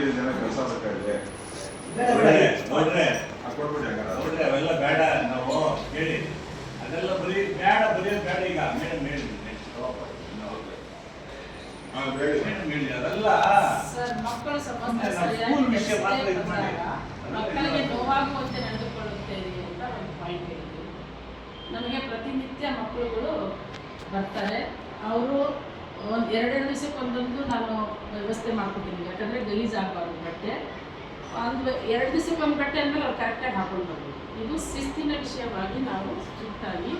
ಹದಿನೈದು ಜನ ಕೆಲಸ ಬೇಕಾಗಿದೆ ಕೊಡ್ಬಿಡಿ ಹಂಗಾರೆ ಅವೆಲ್ಲ ಬೇಡ ನಾವು ಹೇಳಿ ಅದೆಲ್ಲ ಬರೀ ಬೇಡ ಬರೆಯೋದು ಬೇಡ ಈಗ. ಮೇಡಮ್ ಹೇಳಿ ಅದೆಲ್ಲ ಸ್ಕೂಲ್ ವಿಷಯ ಮಾತ್ರ ಇದು ಮಾಡಿ. ಮಕ್ಕಳಿಗೆ ನೋವಾಗುವಂತೆ ನಡೆದುಕೊಳ್ಳುತ್ತೇವೆ ಅಂತ ಒಂದು ಪಾಯಿಂಟ್ ಹೇಳಿದ್ರು. ನಮಗೆ ಪ್ರತಿನಿತ್ಯ ಮಕ್ಕಳುಗಳು ಬರ್ತಾರೆ. ಅವರು ಒಂದು ಎರಡೆರಡು ದಿವಸಕ್ಕೆ ಒಂದೊಂದು ನಾನು ವ್ಯವಸ್ಥೆ ಮಾಡ್ಕೊತೀನಿ. ಯಾಕಂದರೆ ಗಲೀಜ್ ಆಗಬಾರ್ದು ಬಟ್ಟೆ. ಒಂದು ಎರಡು ದಿವಸಕ್ಕೆ ಒಂದು ಬಟ್ಟೆ ಅಂದಮೇಲೆ ಅವ್ರು ಕರೆಕ್ಟಾಗಿ ಹಾಕೊಂಡು ಬರ್ಬೋದು ಇದು ಶಿಸ್ತಿನ ವಿಷಯವಾಗಿ ನಾವು ಸ್ಟ್ರಿಕ್ಟಾಗಿ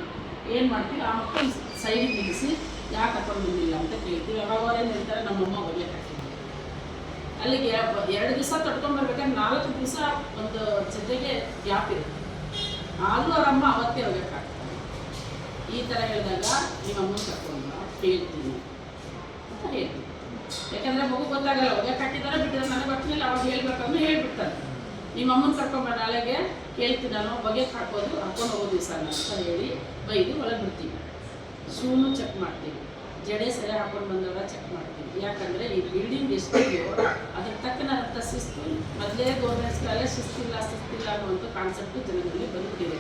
ಏನು ಮಾಡ್ತೀವಿ, ಆ ಮಕ್ಕಳು ಸೈಡಿಗೆ ನಿಲ್ಲಿಸಿ ಯಾಕೆ ಹಾಕೊಂಡು ಬಂದಿಲ್ಲ ಅಂತ ಕೇಳ್ತೀವಿ. ಅವಾಗ ಹೇಳ್ತಾರೆ ನಮ್ಮಮ್ಮ ಒಳ್ಳೆ ಹಾಕಿದ್ರು ಅಲ್ಲಿಗೆ ಎರಡು ದಿವಸ ತೊಟ್ಕೊಂಡ್ಬರ್ಬೇಕಾದ್ರೆ ನಾಲ್ಕು ದಿವಸ ಒಂದು ಜೊತೆಗೆ ಗ್ಯಾಪ್ ಇರುತ್ತೆ. ಆದರೂ ಅವರಮ್ಮ ಅವತ್ತೇ ಹೋಗ್ಬೇಕಾಗ್ತದೆ ಈ ಥರ ಹೇಳಿದಾಗ ನಿಮ್ಮ ಅಮ್ಮನ ಕೇಳ್ತೀನಿ. ಅಂತ. ಯಾಕಂದ್ರೆ ಮಗು ಗೊತ್ತಾಗಲ್ಲ ಒಗ್ಯಾಕೆ ಕಟ್ಟಿದಾರ, ಬಿಟ್ಟಿದ್ರೆ ನನಗೆ ಗೊತ್ತಿಲ್ಲ ಅವಾಗ ಹೇಳ್ಬೇಕಂದ್ರೆ ಹೇಳ್ಬಿಡ್ತಾರೆ. ನಿಮ್ಮ ಅಮ್ಮನ ಕರ್ಕೊಂಬ, ನಾಳೆಗೆ ಕೇಳ್ತೀನಿ ನಾನು ಬಗೆ ಹಾಕೋದು, ಹಾಕೊಂಡು ಹೋಗೋ ದಿವಸ ಅಂತ ಹೇಳಿ ಬೈದು ಒಳಗೆ ಬಿಡ್ತೀವಿ ಶೂನು ಚೆಕ್ ಮಾಡ್ತೀವಿ ಜಡೆ ಸರಿ ಹಾಕೊಂಡು ಬಂದವರ ಚೆಕ್ ಮಾಡ್ತೀವಿ ಯಾಕಂದ್ರೆ ಈ ಬಿಲ್ಡಿಂಗ್ ಎಷ್ಟಿದೆಯೋ ಅದ್ರ ಅಂತ ಶಿಸ್ತು, ಮೊದಲೇ ಗೌರ್ಮೆಂಟ್ ಸ್ಕೂಲಲ್ಲೇ ಶಿಸ್ತಿಲ್ಲ ಶಿಸ್ತಿಲ್ಲ ಅನ್ನುವಂಥ ಕಾನ್ಸೆಪ್ಟು ಜನರಲ್ಲಿ ಬಂದ್ಬಿಟ್ಟಿದೆ.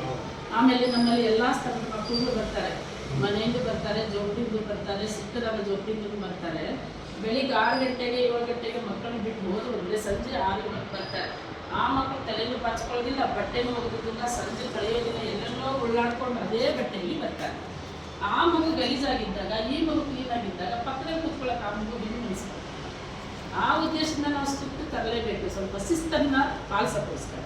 ಆಮೇಲೆ ನಮ್ಮಲ್ಲಿ ಎಲ್ಲ ಸ್ಥಳದ ಮಕ್ಕಳು ಬರ್ತಾರೆ. ಮನೆಯಿಂದ ಬರ್ತಾರೆ ಜೋಬಡಿಂದ ಬರ್ತಾರೆ ಸಿಕ್ಕದಾಗ ಜೋಬಡಿಂದ ಬರ್ತಾರೆ. ಬೆಳಿಗ್ಗೆ ಆರು ಗಂಟೆಗೆ, ಏಳು ಗಂಟೆಗೆ ಮಕ್ಕಳನ್ನ ಬಿಟ್ಟು ಹೋದ್ರು ಅಂದರೆ ಸಂಜೆ ಆರು ಗಂಟೆಗೆ ಬರ್ತಾರೆ. ಆ ಮಕ್ಕಳು ತಲೆನೂ ಬಾಚ್ಕೊಳ್ಳೋದಿಲ್ಲ ಬಟ್ಟೆನೂ ಹೋಗೋದಿಲ್ಲ ಸಂಜೆ ಕಳೆಯೋದಿಲ್ಲ ಎಲ್ಲೆಲ್ಲೋ ಉಳ್ಳಾಡ್ಕೊಂಡು ಅದೇ ಬಟ್ಟೆಯಲ್ಲಿ ಬರ್ತಾರೆ. ಆ ಮಗು ಗಲೀಜಾಗಿದ್ದಾಗ, ಈ ಮಗು ಕ್ಲೀನಾಗಿದ್ದಾಗ ಪಕ್ಕದಲ್ಲಿ ಕೂತ್ಕೊಳ್ಳೋಕೆ ಆ ಮಗು ಮನಸ್ಸು ಆ ಉದ್ದೇಶದಿಂದ ನಾವು ಸುತ್ತು ತರಲೇಬೇಕು. ಸ್ವಲ್ಪ ಶಿಸ್ತನ್ನ ಪಾಲಿಸೋಕ್ಕೋಸ್ಕರ.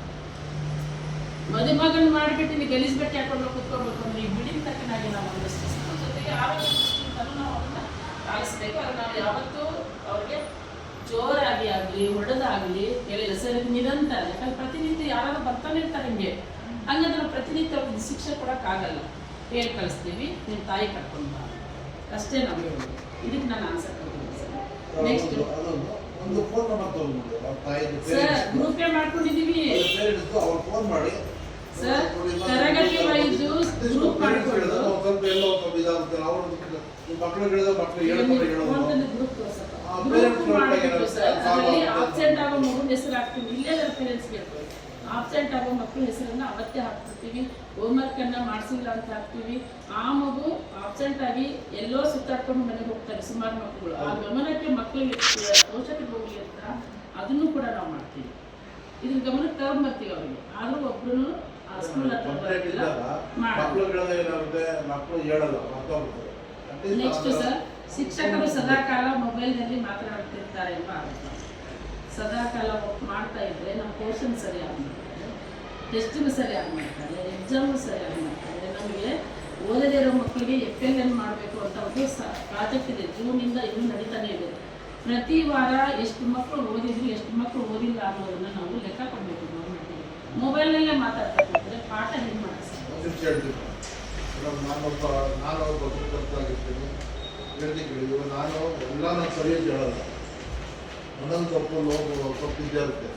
ಮದುಮಗನ್ ಮಾಡಿಬಿಟ್ಟು ನೀವು ಗಲೀಜ್ ಬಟ್ಟೆ ಹಾಕೊಂಡು ಅಂದ್ರೆ ಈ ಬಿಡಿನ ತಕ್ಕನಾಗಿ ನಾವು ಒಂದಷ್ಟು ಜೊತೆಗೆ ಆರೋಗ್ಯ ದೃಷ್ಟಿಯಿಂದಲೂ ನಾವು ಅದನ್ನ ಪಾಲಿಸ್ಬೇಕು. ಅದು ನಾವು ಯಾವತ್ತೂ ಅವ್ರಿಗೆ ಜೋರಾಗಿ ಆಗಲಿ ಹೊಡೆದಾಗಲಿ ಎಲ್ಲ ಸರಿ ನಿರಂತರ. ಯಾಕಂದ್ರೆ ಪ್ರತಿನಿತ್ಯ ಯಾರಾದ್ರೂ ಬರ್ತಾನೆ ಇರ್ತಾರೆ ಹಿಂಗೆ. ಹಂಗಂದ್ರೆ ನಾವು ಪ್ರತಿನಿತ್ಯ ಅವ್ರಿಗೆ ಶಿಕ್ಷೆ ಕೊಡೋಕ್ಕಾಗಲ್ಲ. ಹೇಳಿ ಕಳಿಸ್ತೀವಿ ನಿಮ್ಮ ತಾಯಿ ಕರ್ಕೊಂಡು ಬಾ. ಅಷ್ಟೇ ನಾವು ಹೇಳೋದು ಇದಕ್ಕೆ ನಾನು ಆನ್ಸರ್ ಕೊಡ್ತೀನಿ ಸರ್. ನೆಕ್ಸ್ಟ್ ಸರ್ ಗ್ರೂಪೇ ಮಾಡ್ಕೊಂಡಿದ್ದೀವಿ. ಫೋನ್ ಮಾಡಿ ಸರ್, ತರಗತಿ wise ಗ್ರೂಪ್ ಮಾಡ್ಕೊಂಡು-. ಆಬ್ಸೆಂಟ್ ಆಗೋ ಮಗುನ ಹೆಸರು ಹಾಕ್ತೀವಿ. ಇಲ್ಲೇ ಪೇರೆಂಟ್ಸ್ ಹೇಳ್ತೀವಿ ಆಬ್ಸೆಂಟ್ ಆಗೋ ಮಕ್ಕಳ ಹೆಸರನ್ನ ಅವತ್ತೇ ಹಾಕ್ಬಿಡ್ತೀವಿ. ಹೋಮ್ವರ್ಕ್ ಅನ್ನ ಮಾಡಿಸಿಲ್ಲ ಅಂತ ಹಾಕ್ತೀವಿ. ಆ ಮಗು ಆಬ್ಸೆಂಟ್ ಆಗಿ ಎಲ್ಲೋ ಸುತ್ತಾಡ್ಕೊಂಡು ಮನೆಗೆ ಹೋಗ್ತಾರೆ ಸುಮಾರು ಮಕ್ಕಳು. ಆ ಗಮನಕ್ಕೆ ಮಕ್ಕಳಿಗೆ ಪೋಷಕರು ಹೋಗ್ಲಿ ಅಂತ ಅದನ್ನು ಕೂಡ ನಾವು ಮಾಡ್ತೀವಿ. ಇದ್ರ ಗಮನಕ್ಕೆ ತಗೊಂಡ್ಬರ್ತೀವಿ ಅವರಿಗೆ. ಆದರೂ ಒಬ್ರು ಕಂಪ್ಲೇಂಟ್ ಇದ್ದಾಗ ಏನಾಗುತ್ತೆ ಮಕ್ಕಳು ಹೇಳಲ್ಲ ನೆಕ್ಸ್ಟ್ ಸರ್ ಶಿಕ್ಷಕರು ಸದಾಕಾಲ ಮೊಬೈಲ್ನಲ್ಲಿ ಮಾತನಾಡ್ತಿರ್ತಾರೆ ಎಂಬ ಕಾಲ ಸದಾಕಾಲ ಮಾಡ್ತಾ ಇದ್ರೆ ನಮ್ಮ ಪೋರ್ಷನ್ ಸರಿಯಾಗಿ ಮಾಡ್ತಾರೆ ಟೆಸ್ಟಿಂಗ್ ಸರಿಯಾಗಿ ಮಾಡ್ತಾರೆ ಎಕ್ಸಾಮು ಸರಿಯಾಗಿ ಮಾಡ್ತಾರೆ. ನಮಗೆ ಓದದೇ ಇರೋ ಮಕ್ಕಳಿಗೆ ಎಫ್ ಎಲ್ ಎನ್ ಮಾಡಬೇಕು ಅಂತ ಒಂದು ಪ್ರಾಜೆಕ್ಟ್ ಇದೆ. ಜೂನಿಂದ ಇನ್ನೂ ನಡೀತಾನೆ ಇದೆ. ಪ್ರತಿ ವಾರ ಎಷ್ಟು ಮಕ್ಕಳು ಓದಿದ್ರು ಎಷ್ಟು ಮಕ್ಕಳು ಓದಿಲ್ಲ ಅನ್ನೋದನ್ನ ನಾವು ಲೆಕ್ಕ ಕೊಡಬೇಕು. ಮೊಬೈಲ್ನಲ್ಲೇ ಮಾತಾಡ್ತಾರೆ ಪಾಠ ಹೆಂಗೆ ಮಾಡಿಸ್ತೀವಿ ನಾನೊಬ್ಬ ನಾನು ಒಬ್ಬ ಪತ್ರಕರ್ತರಾಗಿರ್ತೀನಿ ಹೇಳ್ತೀನಿ ಕೇಳಿ ನಾನು ಎಲ್ಲ ನಾನು ಸರಿಯಾಗಿ ಹೇಳಲ್ಲ ಒಂದೊಂದು ತಪ್ಪು ಲೋಪ ತಪ್ಪಿದ್ದೇ ಇರುತ್ತೆ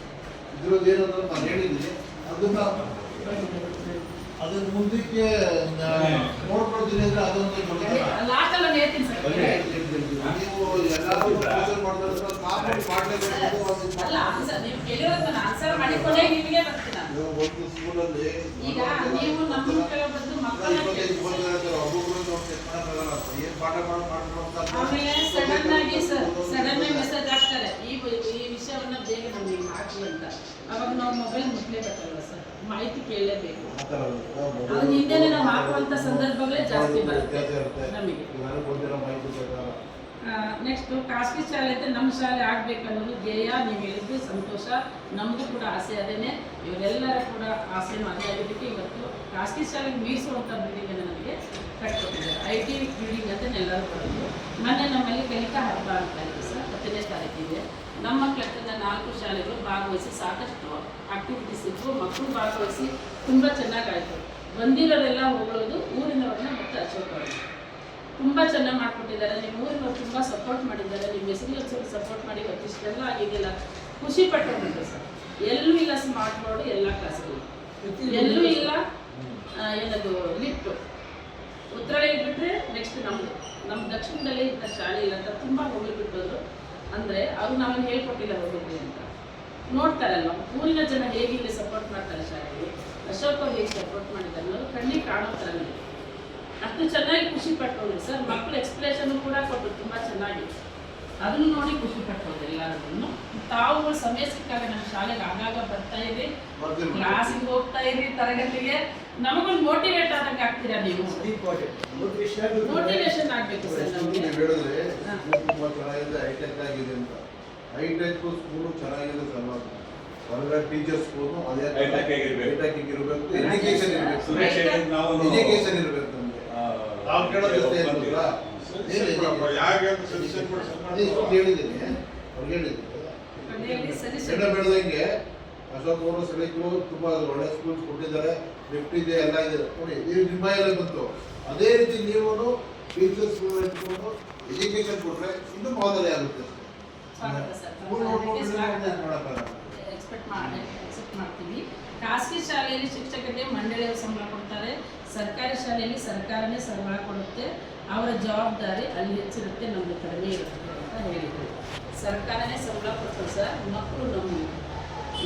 ಇದ್ರದ್ದು ಏನಂದ್ರೆ ನಾನು ಹೇಳಿದ್ದೀನಿ ಅದನ್ನ ಅದನ್ನ ಮುಂದಕ್ಕೆ ನಾ- ನೋಡ್ಕೊಳ್ತೀನಿ ಅಂದ್ರೆ ಅದೊಂದು ನೀವು ಎಲ್ಲರೂ ಮಾಡಿದ್ರೆ ಮಾಮೂಲಿ ಮಾಡಲೇಬೇಕು ಒಂದು ಅಲ್ಲ ಆನ್ಸರ್ ನೀವು ಕೇಳಿರೋದು ನಾನು ಆನ್ಸರ್ ಮಾಡಿಕೊಂಡೇ ನಿಮಗೆ ಬರ್ತೀನಿ ನಾನು ನೀವು ಒಂದು ಸ್ಕೂಲಲ್ಲಿ ಈಗ ನೀವು ನಮ್ಮ ಕಡೆ ಬಂದು ಮಕ್ಕಳನ್ನ ಇಪ್ಪತ್ತೈದು ಕೇಳ್ತೀರಿ. ಇಪ್ಪತ್ತೈದು ಒಬ್ಬೊಬ್ರು ನಾವು ಚೆಕ್ ಮಾಡೋಕ್ಕಾಗಲ್ಲ ಏನು ಪಾಠ ಮಾಡಿ ಮಾಡ್ಕೊಂಡು ಅಂತ ಆಮೇಲೆ ಸಡನ್ ಆಗಿ ಸರ್ ಸಡನ್ ಆಗಿ ಮೆಸೇಜ್ ಹಾಕ್ತಾರೆ. ಈ ಈ ವಿಷಯವನ್ನ ಬೇಗ ನಮಗೆ ಹಾಕಿ ಅಂತ. ಅವಾಗ ನಾವು ಮೊಬೈಲ್ ಮುಟ್ಲೇಬೇಕಲ್ವ ಸರ್? ಮಾಹಿತಿ ಕೇಳಲೇಬೇಕು. ಥರ ಹಿಂದೆನೆ ನಾವು ಹಾಕುವಂತ ಸಂದರ್ಭಗಳೇ ಜಾಸ್ತಿ ಬರುತ್ತೆ. ನಮಗೆ. ನೆಕ್ಸ್ಟ್ ಖಾಸಗಿ ಶಾಲೆ ಅಂತ ನಮ್ಮ ಶಾಲೆ ಆಗ್ಬೇಕನ್ನೋದು ಧ್ಯೇಯ. ನೀವು ಹೇಳಿದ್ದು ಸಂತೋಷ. ನಮಗೂ ಕೂಡ ಆಸೆ ಅದೇನೆ. ಇವರೆಲ್ಲರ ಕೂಡ ಆಸೆ ಅದೇ ಆಗಿದ್ದಕ್ಕೆ ಇವತ್ತು ಖಾಸಗಿ ಶಾಲೆಗೆ ಮೀರಿಸುವಂಥ ಬಿಲ್ಡಿಂಗ್ ಐ ಟಿ ಬಿಲ್ಡಿಂಗ್ ಅಂತ ಎಲ್ಲರೂ ಬರೋದು. ಮೊನ್ನೆ ನಮ್ಮಲ್ಲಿ ಕಲಿಕಾ ಹಬ್ಬ ಅಂತ ಇದೆ ಸರ್, ಹತ್ತನೇ ತಾರೀಕಿಗೆ. ನಮ್ಮ ಮಕ್ಕಳ ನಾಲ್ಕು ಶಾಲೆಗಳು ಭಾಗವಹಿಸಿ ಸಾಕಷ್ಟು ಆಕ್ಟಿವಿಟೀಸ್ ಇತ್ತು. ಮಕ್ಕಳು ಭಾಗವಹಿಸಿ ತುಂಬ ಚೆನ್ನಾಗಾಯಿತು. ಬಂದಿರೋರೆಲ್ಲ ಹೋಗೋದು ಊರಿನವ್ರನ್ನ ಮತ್ತೆ ಅಶೋಕ್ ತುಂಬ ಚೆನ್ನಾಗಿ ಮಾಡಿಕೊಟ್ಟಿದ್ದಾರೆ. ನಿಮ್ಮ ಊರಿನವ್ರು ತುಂಬ ಸಪೋರ್ಟ್ ಮಾಡಿದ್ದಾರೆ. ನಿಮ್ಮ ಹೆಸರಿಗೆ ಸ್ವಲ್ಪ ಸಪೋರ್ಟ್ ಮಾಡಿ ಆಗಿದೆ ಆಗಿದೆಯಲ್ಲ. ಖುಷಿ ಪಟ್ಟುಬಿಟ್ಟು ಸರ್. ಎಲ್ಲೂ ಇಲ್ಲ ಸ್ಮಾರ್ಟ್ ಬೋರ್ಡ್ ಎಲ್ಲ ಕ್ಲಾಸ್ಗಳು ಎಲ್ಲೂ ಇಲ್ಲ ಏನದು ಲಿಫ್ಟು ಉತ್ತರಳಿಗೆ ಬಿಟ್ಟರೆ ನೆಕ್ಸ್ಟ್ ನಮ್ಮದು ನಮ್ಮ ದಕ್ಷಿಣದಲ್ಲಿ ಇಂಥ ಶಾಲೆ ಇಲ್ಲ ಅಂತ ತುಂಬ ಹೋಗಿ ಬಿಟ್ಟೋದ್ರು ಅಂದರೆ ಅವ್ರು ನಮ್ಮನ್ನು ಹೇಳ್ಕೊಟ್ಟಿಲ್ಲ ಹೋಗೋದು ಅಂತ. ನೋಡ್ತಾರಲ್ಲ ಊರಿನ ಜನ ಹೇಗೆ ಇಲ್ಲಿ ಸಪೋರ್ಟ್ ಮಾಡ್ತಾರೆ ಶಾಲೆಗೆ ಅಶೋಕ್ ಅವ್ರು ಹೇಗೆ ಸಪೋರ್ಟ್ ಮಾಡಿದ್ದಾರೆ ಅನ್ನೋದು ಕಣ್ಣಿಗೆ ಕಾಣೋ ಇದೆ. ಅಷ್ಟು ಚೆನ್ನಾಗಿ ಖುಷಿ ಪಟ್ಟೋದ್ರು ಸರ್ ಮಕ್ಕಳು ಎಕ್ಸ್ಪ್ರೆಷನ್ ಕೂಡ ಕೊಟ್ಟರು ತುಂಬ ಚೆನ್ನಾಗಿ. ಅದನ್ನು ನೋಡಿ ಖುಷಿ ಪಟ್ಟೋದು ಎಲ್ಲರೂ ತಾವು ಸಮಯ ಸಿಕ್ಕಾಗ ನಮ್ಮ ಶಾಲೆಗೆ ಆಗಾಗ ಬರ್ತಾ ಇದೆ ಕ್ಲಾಸಿಗೆ ಹೋಗ್ತಾ ಇರಿ ತರಗತಿಗೆ. ನಮಗೊಂದು ಮೋಟಿವೇಟ್ ಆದಂಗೆ ಆಗ್ತೀರಾ ನೀವು? ಮೋಟಿವೇಶನ್ ಆಗಬೇಕು ಸರ್ ನಮಗೆ. ಹೈಟೆಕ್ ಆಗಿದೆ ಅಂತ. ಹೈಟೆಕ್ ಸ್ಕೂಲು ಚೆನ್ನಾಗಿದೆ ಸರ್ ಹೊರಗಡೆ ಟೀಚರ್ ಸ್ಕೂಲು ಅದೇ. ಹೈಟೆಕ್ ಇರಬೇಕು. ಎಜುಕೇಶನ್ ಇರಬೇಕು ಎಜುಕೇಶನ್ ಇರಬೇಕು. ನಮಗೆ. ನಾವು ಕೇಳೋದು ಅಷ್ಟೇ ಹೇಳಿದ್ದೀನಿ ಅವ್ರಿಗೆ ಹೇಳಿದ್ದೀನಿ ಸರಿ ಬೆಳೆದಂಗೆ ಅಶೋಕ್ ಅವರು ಸೆಲೆಕ್ಟ್ರು ತುಂಬಾ ಒಳ್ಳೆ ಸ್ಕೂಲ್ಸ್ ಕೊಟ್ಟಿದ್ದಾರೆ ಲಿಫ್ಟ್ ಇದೆ ಎಲ್ಲ ಇದೆ ನೋಡಿ ನೀವು ನಿಮ್ಮ ಬಂತು ಅದೇ ರೀತಿ ನೀವು ಟೀಚರ್ಸ್ ಇಟ್ಕೊಂಡು ಎಜುಕೇಶನ್ ಕೊಟ್ಟರೆ ಇನ್ನೂ ಮಾದರಿ ಆಗುತ್ತೆ ಮಾಡ್ತೀವಿ ಖಾಸಗಿ ಶಾಲೆಯಲ್ಲಿ ಶಿಕ್ಷಕರಿಗೆ ಮಂಡಳಿಯವರು ಸಂಬಳ ಕೊಡ್ತಾರೆ, ಸರ್ಕಾರಿ ಶಾಲೆಯಲ್ಲಿ ಸರ್ಕಾರನೇ ಸಂಬಳ ಕೊಡುತ್ತೆ. ಅವರ ಜವಾಬ್ದಾರಿ ಅಲ್ಲಿ ಹೆಚ್ಚಿರುತ್ತೆ ನಮ್ಮದು ಕಡಿಮೆ ಇರುತ್ತೆ ಅಂತ ಹೇಳಿದರು. ಸರ್ಕಾರನೇ ಸಂಬಳ ಕೊಡ್ತಾರೆ ಸರ್. ಮಕ್ಕಳು ನಮ್ಮ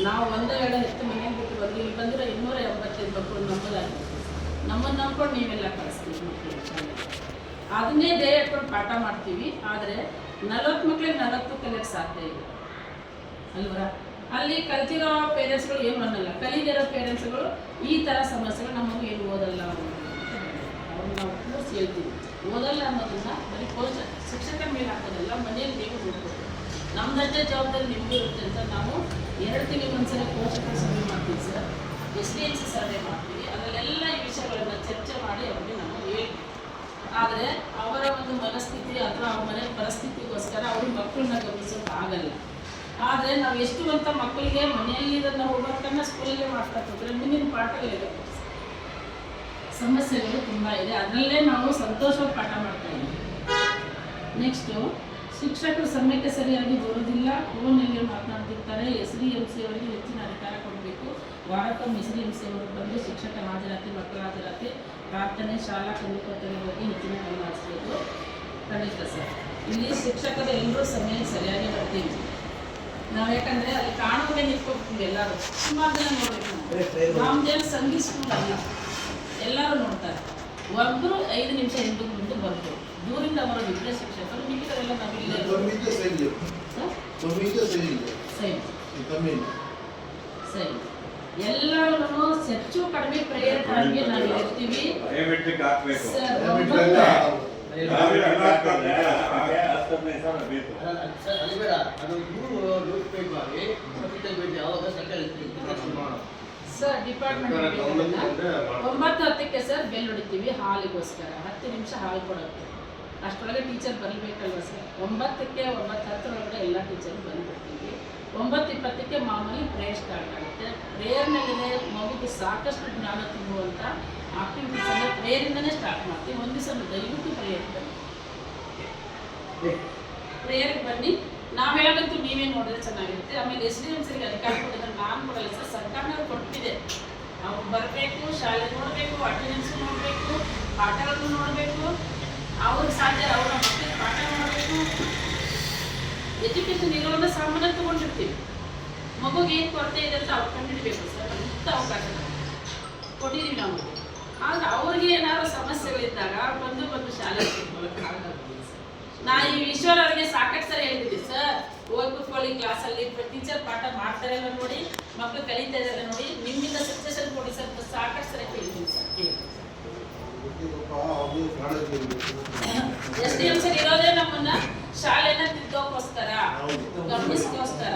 ನಾವು ಒಂದು ವೇಳೆ ಹೆಚ್ಚು ಮನೆ ಬಿಟ್ಟು ಬಂದು ಇಲ್ಲಿ ಬಂದರೆ ಇನ್ನೂರ ಎಂಬತ್ತೈದು ಮಕ್ಕಳು ನಮ್ಮದಾಗಿರುತ್ತೆ ನಮ್ಮನ್ನು ನಂಬ್ಕೊಂಡು ನೀವೆಲ್ಲ ಕಳಿಸ್ತೀವಿ ಮಕ್ಕಳು. ಅದನ್ನೇ ಧ್ಯೇಯ ಹಾಕೊಂಡು ಪಾಠ ಮಾಡ್ತೀವಿ, ಆದರೆ ನಲವತ್ತು ಮಕ್ಕಳಿಗೆ ನಲವತ್ತು ಕಲಿಯೋಕ್ಕೆ ಸಾಧ್ಯ ಇಲ್ಲ. ಅಲ್ವರ? ಅಲ್ಲಿ ಕಲ್ತಿರೋ ಪೇರೆಂಟ್ಸ್ಗಳು ಏನು ಅನ್ನಲ್ಲ. ಕಲಿದಿರೋ ಪೇರೆಂಟ್ಸ್ಗಳು ಈ ಥರ ಸಮಸ್ಯೆಗಳು ನಮಗೂ ಏನು ಓದಲ್ಲ ನಾವು ಕೂರಿಸಿ ಹೇಳ್ತೀವಿ ಓದಲ್ಲ ಅನ್ನೋದನ್ನ ಬರೀ ಕೋಚ ಶಿಕ್ಷಕರ ಮೇಲೆ ಹಾಕೋದಲ್ಲ, ಮನೆಯಲ್ಲಿ ನೀವು ನೋಡ್ಬೇಕು ನಮ್ದಷ್ಟೇ ಜವಾಬ್ದಾರಿ ನಿಮಗೂ ಇರುತ್ತೆ ಅಂತ ನಾವು ಎರಡು ತಿಂಗಳಿಗೆ ಒಂದ್ಸಲ ಪೋಷಕರ ಸಭೆ ಮಾಡ್ತೀವಿ sir S D N C survey ಮಾಡ್ತೀವಿ. ಅದರಲ್ಲೆಲ್ಲ ಈ ವಿಷಯಗಳನ್ನು ಚರ್ಚೆ ಮಾಡಿ ಅವ್ರಿಗೆ ನಾವು ಹೇಳ್ತೀವಿ. ಆದರೆ ಅವರ ಒಂದು ಮನಸ್ಥಿತಿ ಅಥವಾ ಅವ್ರ ಮನೆ ಪರಿಸ್ಥಿತಿಗೋಸ್ಕರ ಅವ್ರ ಮಕ್ಕಳನ್ನ ಗಮನಿಸೋಕೆ ಆಗಲ್ಲ. ಆದರೆ ನಾವು ಎಷ್ಟು ಅಂತ ಮಕ್ಕಳಿಗೆ ಮನೆಯಲ್ಲಿ ಇದನ್ನು ಹೋಗ್ಬೇಕನ್ನ ಸ್ಕೂಲಲ್ಲೇ ಮಾಡ್ತಾ ಮುಂದಿನ ಪಾಠಗಳಿದೆ ಸಮಸ್ಯೆಗಳು ತುಂಬ ಇದೆ. ಅದರಲ್ಲೇ ನಾವು ಸಂತೋಷವಾಗಿ ಪಾಠ ಮಾಡ್ತಾ ಇದ್ದೀವಿ. ನೆಕ್ಸ್ಟು ಶಿಕ್ಷಕರು ಸಮಯಕ್ಕೆ ಸರಿಯಾಗಿ ಬರೋದಿಲ್ಲ ಫೋನಲ್ಲಿ ಮಾತನಾಡ್ತಿರ್ತಾರೆ ಎಸ್ ಡಿ ಎಂ ಸಿ ಅವರಿಗೆ ಹೆಚ್ಚಿನ ಅಧಿಕಾರ ಕೊಡಬೇಕು. ವಾರಕ್ಕೊಮ್ಮೆ ಎಸ್ ಡಿ ಎಂ ಸಿ ಅವರು ಬಂದು ಶಿಕ್ಷಕ ಹಾಜರಾತಿ ಮಕ್ಕಳ ಹಾಜರಾತಿ ಪ್ರಾರ್ಥನೆ ಶಾಲಾ ಕಲಿಕೋತ್ತರ ಬಗ್ಗೆ ಹೆಚ್ಚಿನ ಗಮನ ಹರಿಸಬೇಕು. ಖಂಡಿತ ಸರ್. ಇಲ್ಲಿ ಶಿಕ್ಷಕರು ಎಲ್ಲರೂ ಸಮಯಕ್ಕೆ ಸರಿಯಾಗಿ ಬರ್ತೀವಿ. ನಾವು ಯಾಕಂದರೆ ಅಲ್ಲಿ ಕಾಣೋದೇ ನಿಂತ್ಕೋಬೇಕು ಎಲ್ಲರೂ. ಸುಮಾರು ಜನ ನೋಡಬೇಕು ನಾವು. ಜನ ಸಂಗೀತ ಸ್ಕೂಲ್ ಅಲ್ಲ. ಎಲ್ಲರೂ ನೋಡ್ತಾರೆ. ಒಬ್ಬರು ಐದು ನಿಮಿಷ ಹಿಂದೆ ಮುಂದೆ ಬಂದರು. ದೂರಿಂದ ಅವರ ವಿದ್ಯಾ ಶಿಕ್ಷಕರು ಮಿಕ್ಕಿದರೆಲ್ಲ ನಾವು ಇಲ್ಲೇ ಸೈನ್ ಸೈನ್ ಎಲ್ಲರೂ ಹೆಚ್ಚು ಕಡಿಮೆ ಪ್ರೇರೇಪಣೆಗೆ ನಾವು ಇರ್ತೀವಿ. ಬಯೋಮೆಟ್ರಿಕ್ ಹಾಕ್ಬೇಕು. ಸರ್ ದಯವಿಟ್ಟು ಅದು ಬೇಕು ಯಾವಾಗ ಸರ್ಕಾರ ಸರ್ ಡಿಪಾರ್ಟ್ಮೆಂಟ್ ಒಂಬತ್ತು ಹತ್ತಕ್ಕೆ ಸರ್ ಬೆಲ್ ಹೊಡಿತೀವಿ ಹಾಲಿಗೋಸ್ಕರ ಹತ್ತು ನಿಮಿಷ ಹಾಲು ಕೊಡೋಕ್ಕೆ. ಅಷ್ಟರೊಳಗೆ ಟೀಚರ್ ಬರಬೇಕಲ್ವ ಸರ್ ಒಂಬತ್ತಕ್ಕೆ ಒಂಬತ್ತು ಹತ್ತರೊಳಗೆ ಎಲ್ಲ ಟೀಚರ್ ಬಂದ್ಬಿಡ್ತೀವಿ. ಒಂಬತ್ತು ಇಪ್ಪತ್ತಕ್ಕೆ ಮಾಮೂಲಿ ಪ್ರೇಯರ್ ಸ್ಟಾರ್ಟ್ ಆಗುತ್ತೆ. ಪ್ರೇಯರ್ನಲ್ಲಿನೇ ಮಗುಗೆ ಸಾಕಷ್ಟು ಜ್ಞಾನ ತುಂಬುವಂಥ ಆಕ್ಟಿವಿಟೀಸನ್ನು ಪ್ರೇಯರಿಂದನೇ ಸ್ಟಾರ್ಟ್ ಮಾಡ್ತೀವಿ. ಒಂದು ದಿವಸ ದಯವಿಟ್ಟು ಪ್ರೇಯರ್ ಬನ್ನಿ. ಪ್ರೇಯರ್ಗೆ ಬನ್ನಿ. ನಾವು ಹೇಳೋದಂತೂ ನೀವೇ ನೋಡಿದ್ರೆ ಚೆನ್ನಾಗಿರುತ್ತೆ. ಆಮೇಲೆ ಎಸ್ ಡಿ ಎಂ ಸರಿಗೆ ಅಧಿಕಾರ ಕೊಟ್ಟಿದ್ರೆ ನಾನು ಕೊಡಲ್ಲ ಸರ್, ಸರ್ಕಾರನವ್ರು ಕೊಟ್ಟಿದೆ ಅವ್ರು ಬರಬೇಕು, ಶಾಲೆ ನೋಡಬೇಕು ಅಟೆಂಡೆನ್ಸ್ ನೋಡಬೇಕು ಪಾಠಗಳನ್ನು ನೋಡಬೇಕು. ಅವ್ರಿಗೆ ಸಾಧ್ಯ ಅವರ ಮಕ್ಕಳಿಗೆ ಪಾಠ ಮಾಡಬೇಕು ಎಜುಕೇಶನ್ ಇರೋದನ್ನ ಸಾಮಾನ್ಯ ತಗೊಂಡಿರ್ತೀವಿ. ಮಗುಗೆ ಏನು ಕೊರತೆ ಇದೆ ಅಂತ ಅವ್ರು ಕಂಡುಹಿಡಬೇಕು ಸರ್ ಮುಕ್ತ ಅವಕಾಶ ಕೊಟ್ಟಿದ್ದೀವಿ ನಾವು. ಆದ್ರೆ ಅವ್ರಿಗೆ ಏನಾದ್ರು ಸಮಸ್ಯೆಗಳಿದ್ದಾಗ ಬಂದು ಬಂದು ಶಾಲೆ ನಾ ಈ ಈಶ್ವರ್ ಅವರಿಗೆ ಸಾಕಷ್ಟು ಸರಿ ಹೇಳಿದ್ದೀನಿ ಸರ್ ಹೋಗಿ ಕೂತ್ಕೊಳ್ಳಿ ಕ್ಲಾಸಲ್ಲಿ ಟೀಚರ್ ಪಾಠ ಮಾಡ್ತಾರೆ ಇಲ್ಲ ನೋಡಿ ಮಕ್ಕಳು ಕಲಿತಾ ಇದ್ದಾರೆ ನೋಡಿ ನಿಮ್ಮಿಂದ ಸಕ್ಸೆಷನ್ ಕೊಡಿ ಸರ್ ಸಾಕಷ್ಟು ಸರಿ ಹೇಳಿದ್ದೀನಿ sir. S D M sir ಇರೋದೇ ನಮ್ಮನ್ನ ಶಾಲೆನ ತಿದ್ದೋಕೋಸ್ಕರ. ಗಮನಿಸ್ಕೋಸ್ಕರ.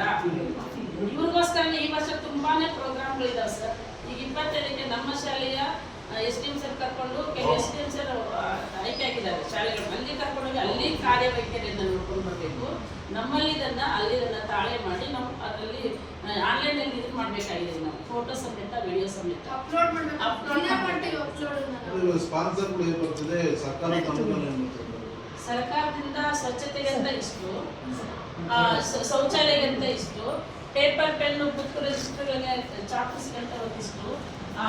ಇವ್ರಿಗೋಸ್ಕರ ಈ ವರ್ಷ ತುಂಬಾನೇ ಪ್ರೋಗ್ರಾಮ್ಗಳಿದಾವೆ ಸರ್ ಈಗ ಇಪ್ಪತ್ತೈದಕ್ಕೆ ನಮ್ಮ ಶಾಲೆಯ ಎಸ್ ಡಿ ಎಂ ಸರ್ ಕರ್ಕೊಂಡು ಎಸ್ ಡಿ ಎಂ ಸರ್ ಆಯ್ಕೆ ಆಗಿದ್ದಾರೆ ಶಾಲೆಗಳು ಅಲ್ಲಿ ಕರ್ಕೊಂಡೋಗಿ ಅಲ್ಲಿ ಕಾರ್ಯವೈಖರಿಯನ್ನು ನೋಡ್ಕೊಂಡು ಬರಬೇಕು. ನಮ್ಮಲ್ಲಿ ಇದನ್ನ ಅಲ್ಲಿ ಇದನ್ನ ತಾಳೆ ಮಾಡಿ ನಾವು ಅದರಲ್ಲಿ ಆನ್ಲೈನಲ್ಲಿ ಇದು ಮಾಡಬೇಕಾಗಿದೆ ನಾವು ಫೋಟೋ ಸಮೇತ ವಿಡಿಯೋ ಸಮೇತ. ಅಪ್ಲೋಡ್ ಮಾಡಬೇಕು. ಅಪ್ಲೋಡ್ ಸ್ಪಾನ್ಸರ್ಗಳು ಏನು ಬರ್ತದೆ ಸರ್ಕಾರ ಸರ್ಕಾರದಿಂದ ಸ್ವಚ್ಛತೆಗೆ ಅಂತ ಇಷ್ಟು ಶೌಚಾಲಯಕ್ಕೆ ಅಂತ ಇಷ್ಟು ಪೇಪರ್ ಪೆನ್ನು ಬುಕ್ ರಿಜಿಸ್ಟರ್ಗಳಿಗೆ ಚಾಪೀಸ್ಗೆ ಅಂತ ಒಂದಿಷ್ಟು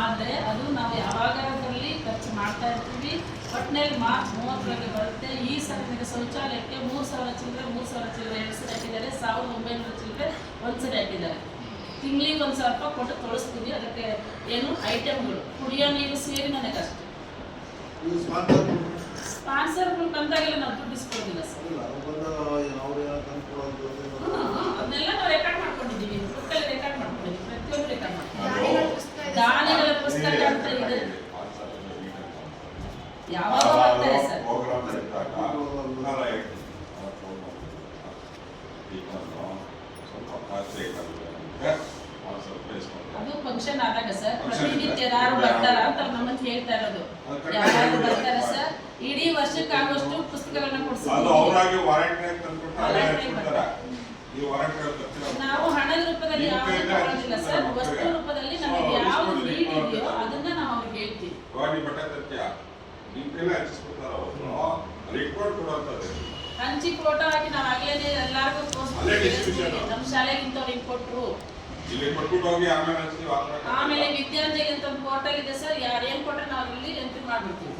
ಆದರೆ ಅದು ನಾವು ಯಾವಾಗ ಅದರಲ್ಲಿ ಖರ್ಚು ಮಾಡ್ತಾ ಇರ್ತೀವಿ. ಒಟ್ಟಿನಲ್ಲಿ ಮಾರ್ಚ್ ಮೂವತ್ತರಲ್ಲಿ ಬರುತ್ತೆ. ಈ ಸಲ ಶೌಚಾಲಯಕ್ಕೆ ಮೂರು ಸಾವಿರ ಚಿಲ್ಲರೆ ಮೂರು ಸಾವಿರ ಚಿಲ್ಲರೆ ಎರಡು ಸರಿ ಹಾಕಿದ್ದಾರೆ. ಸಾವಿರದ ಒಂಬೈನೂರು ಚಿಲ್ಲರೆ ಒಂದು ಸರಿ ಹಾಕಿದ್ದಾರೆ. ತಿಂಗಳಿಗೆ ಒಂದು ಸಾವಿರ ರೂಪಾಯಿ ಕೊಟ್ಟು ತೋರಿಸ್ತೀವಿ ಅದಕ್ಕೆ ಏನು ಐಟಮ್ಗಳು. ಕುಡಿಯೋ ನೀರು ಸೇರಿ ನನಗೆ ಅಷ್ಟೇ ಸ್ಪಾನ್ಸರ್ಗಳು ಬಂದಾಗೆಲ್ಲ ನಾವು ದುಡ್ಡು ಇಸ್ಕೊಳ್ಳೋದಿಲ್ಲ ಸರ್ ಇಲ್ಲ ಬಂದಾಗ ಅವ್ರು ಏನೋ ತಂದ್ಕೊಡೋದು ಅದನ್ನೆಲ್ಲ ನಾವು ರೆಕಾರ್ಡ್ ಮಾಡ್ಕೊಂಡಿದ್ದೀವಿ ಬುಕ್ಕಲ್ಲಿ ರೆಕಾರ್ಡ್ ಮಾಡ್ಕೊಂಡಿದ್ದೀವಿ ಪ್ರತಿಯೊಂದು ರೆಕಾರ್ಡ್ ಮಾಡ್ಕೊಂಡಿದ್ದೀವಿ ದಾನಿಗಳ ಪುಸ್ತಕ ಅಂತ ಇದೆ ಯಾವಾಗ ಬರ್ತಾರೆ ಸರ್ ಪ್ರೋಗ್ರಾಮ್ ಇದ್ದಾಗ ಉನ್ನಾರ ಹೇಳ್ತೀನಿ. ಆ ಪ್ರೋಗ್ರಾಮ್. ಈಗ ನಾನು ಸ್ವಲ್ಪ ಖಾಸಗಿ ಆಗಿರುತ್ತೆ. ಆ ಸ್ವಲ್ಪ ಇಸ್ಕೊಂಡು. ಅದು ಫಂಕ್ಷನ್ ಆದಾಗ ಸರ್ Function ಪ್ರತಿನಿತ್ಯ ಇದೆ. ಯಾರು ಬರ್ತಾರ ಅಂತ ನಮ್ಮನ್ನ ಹೇಳ್ತಾ ಇರೋದು ಅದು ಕಡಿಮೆ ಯಾರು ಇದೆ. ಬರ್ತಾರೆ ಸರ್ ಇಡೀ ವರ್ಷಕ್ಕಾಗುವಷ್ಟು ಪುಸ್ತಕಗಳನ್ನ ಅದು ಕೊಡ್ಸಿದ್ದೀವಿ ಅವರಾಗಿ ವಾರಂಟಿ ಅಂತ ಅಂದ್ಬಿಟ್ಟು ಅವರೇ ವಾರಂಟಿ ಹಾಕ್ಬಿಡ್ತಾರೆ. ಈ ವಾರಂಟಿ ತಪ್ಪಿಲ್ಲ. ನಾವು ಹಣದ ರೂಪದಲ್ಲಿ ನಿಮ್ಮ ಯಾವುದು ಕೈಯಿಂದ ತಗೊಳ್ಳೋದಿಲ್ಲ ಸರ್ ನಮ್ಮ ವಸ್ತು ಕೈಗೆ. ರೂಪದಲ್ಲಿ ಸೊ, ನಮಗೆ ಯಾವುದು ಇಸ್ಕೊಳ್ಳಿ, ನೀಡ್ ಇದೆಯೋ ಇಸ್ಕೊಳ್ಳಿ. ಅದನ್ನ ನಾವು ಅವ್ರಿಗೆ ಹೇಳ್ತೀವಿ ಇವಾಗ ನೀವು ಬಟ್ಟೆ ತರ್ತೀಯ ನಿಮ್ ಕೈಲೇ ಹಚ್ಚಿಸ್ಬಿಡ್ತಾರ ಅವರು ರಿಪೋರ್ಟ್ ಕೊಡುವಂಥದ್ದು ಹಂಚಿ ಫೋಟೋ ಹಾಕಿ ನಾವು ಆಗ್ಲೇನೆ ಎಲ್ಲಾರ್ಗೂ post ಅಲ್ಲೇ ಕಳಿಸ್ತೀವಿ. distribution. ನಮ್ಮ ಶಾಲೆಗೆ ಕೊಟ್ಬಿಟ್ಟು ಹೋಗಿ ಆಮೇಲೆ ವಿದ್ಯಾಂಜಲಿ ಅಂತ ಒಂದು ಪೋರ್ಟಲ್ ಇದೆ ಸರ್. ಯಾರು ಏನ್ ಕೊಟ್ಟರೆ ನಾವು ಇಲ್ಲಿ ಎಂಟ್ರಿ ಮಾಡ್ಬಿಡ್ತೀವಿ.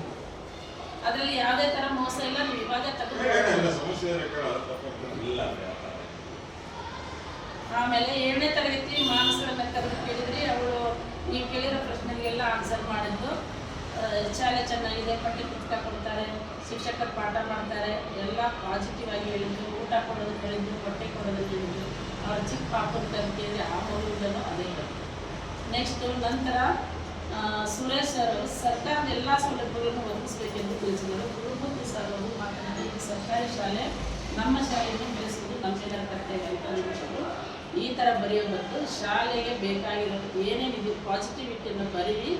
ಅದರಲ್ಲಿ ಯಾವುದೇ ತರ ಮೋಸ ಇಲ್ಲ ನೀವು ಇವಾಗ ಆಮೇಲೆ ಏಳನೇ ತರಗತಿ ಮಾನಸರನ್ನ ಕರೆದು ಕೇಳಿದ್ರಿ. ಅವಳು ನೀವು ಕೇಳಿರೋ ಪ್ರಶ್ನೆಗೆಲ್ಲ ಆನ್ಸರ್ ಮಾಡಿದ್ದು. ಶಾಲೆ ಚೆನ್ನಾಗಿದೆ ಪಠ್ಯ ಪುಸ್ತಕ ಕೊಡ್ತಾರೆ ಶಿಕ್ಷಕರು ಪಾಠ ಮಾಡ್ತಾರೆ ಎಲ್ಲ ಪಾಸಿಟಿವ್ ಆಗಿ ಹೇಳಿದ್ರು. ಊಟ ಕೊಡೋದು ಹೊಟ್ಟೆ ಬಟ್ಟೆ ಕೊಡೋದು ಹೇಳಿದ್ರು ಅವ್ರ ಚಿಕ್ಕ ಪಾಪದ ಕಲಿಕೆಯಲ್ಲಿ ಆ ಅದೇ ನೆಕ್ಸ್ಟು ನಂತರ ಸುರೇಶ್ ಸರ್ ಅವರು ಸರ್ಕಾರದ ಎಲ್ಲ ಸೌಲಭ್ಯಗಳನ್ನು ಒದಗಿಸಬೇಕೆಂದು ತಿಳಿಸಿದರು. ಗುರುಮೂರ್ತಿ ಸರ್ ಅವರು ಮಾತನಾಡಿ ಸರ್ಕಾರಿ ಶಾಲೆ ನಮ್ಮ ಶಾಲೆಯನ್ನು ಬೆಳೆಸುವುದು ನಮ್ಮೆಲ್ಲರ ಕರ್ತವ್ಯ ಅಂತ ಅಂದ್ಬಿಟ್ಟು ಈ ಥರ ಬರೆಯೋ ಬದಲು ಶಾಲೆಗೆ ಬೇಕಾಗಿರೋದು ಏನೇನಿದೆ ಪಾಸಿಟಿವಿಟಿಯನ್ನು ಬರೀರಿ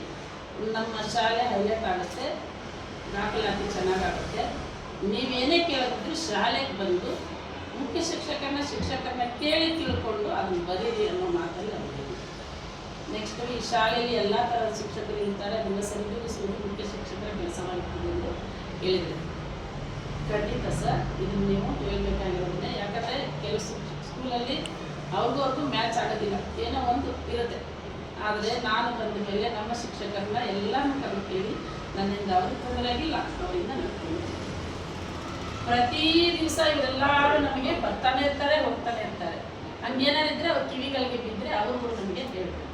ನಮ್ಮ ಶಾಲೆ ಹೈಲೈಟ್ ಆಗುತ್ತೆ, ದಾಖಲಾತಿ ಚೆನ್ನಾಗಾಗುತ್ತೆ. ನೀವೇನೇ ಕೇಳಿದ್ರು ಶಾಲೆಗೆ ಬಂದು ಮುಖ್ಯ ಶಿಕ್ಷಕರನ್ನ ಶಿಕ್ಷಕರನ್ನ ಕೇಳಿ ತಿಳ್ಕೊಂಡು ಅದನ್ನು ಬರೀರಿ ಅನ್ನೋ ಮಾತಲ್ಲಿ ಅವರು. ನೆಕ್ಸ್ಟ್ ಈ ಶಾಲೆಯಲ್ಲಿ ಎಲ್ಲ ಥರದ ಶಿಕ್ಷಕರು ಇರ್ತಾರೆ, ಅದನ್ನು ಸರಿದೂಗಿಸುವುದು ಮುಖ್ಯ ಶಿಕ್ಷಕರ ಕೆಲಸವಾಗಿರ್ತದೆ ಎಂದು ಹೇಳಿದರು ಖಂಡಿತ ಸರ್, ಇದನ್ನು ನೀವು ಹೇಳಬೇಕಾಗಿರೋದನ್ನೇ. ಯಾಕಂದರೆ ಕೆಲವು ಸ್ಕೂಲಲ್ಲಿ ಅವ್ರಿಗೂ ಅವ್ರಿಗೂ ಮ್ಯಾಚ್ ಆಗೋದಿಲ್ಲ. ಏನೋ ಒಂದು ಇರುತ್ತೆ. ಆದರೆ ನಾನು ಬಂದ ಮೇಲೆ ನಮ್ಮ ಶಿಕ್ಷಕರನ್ನ ಎಲ್ಲನೂ ಕರೆದು ಕೇಳಿ ನನ್ನಿಂದ ಅವ್ರಿಗೆ ತೊಂದರೆ ಆಗಿಲ್ಲ, ಅವರಿಂದ ನಡ್ಕೊಂಡು ಪ್ರತಿ ದಿವಸ ಇವರೆಲ್ಲರೂ ನಮಗೆ ಬರ್ತಾನೆ ಇರ್ತಾರೆ ಹೋಗ್ತಾನೆ ಇರ್ತಾರೆ. ಹಂಗೇನಾರಿದ್ರೆ ಅವ್ರ ಕಿವಿಗಳಿಗೆ ಬಿದ್ದರೆ ಅವರು ನಮಗೆ ಹೇಳ್ತಾರೆ.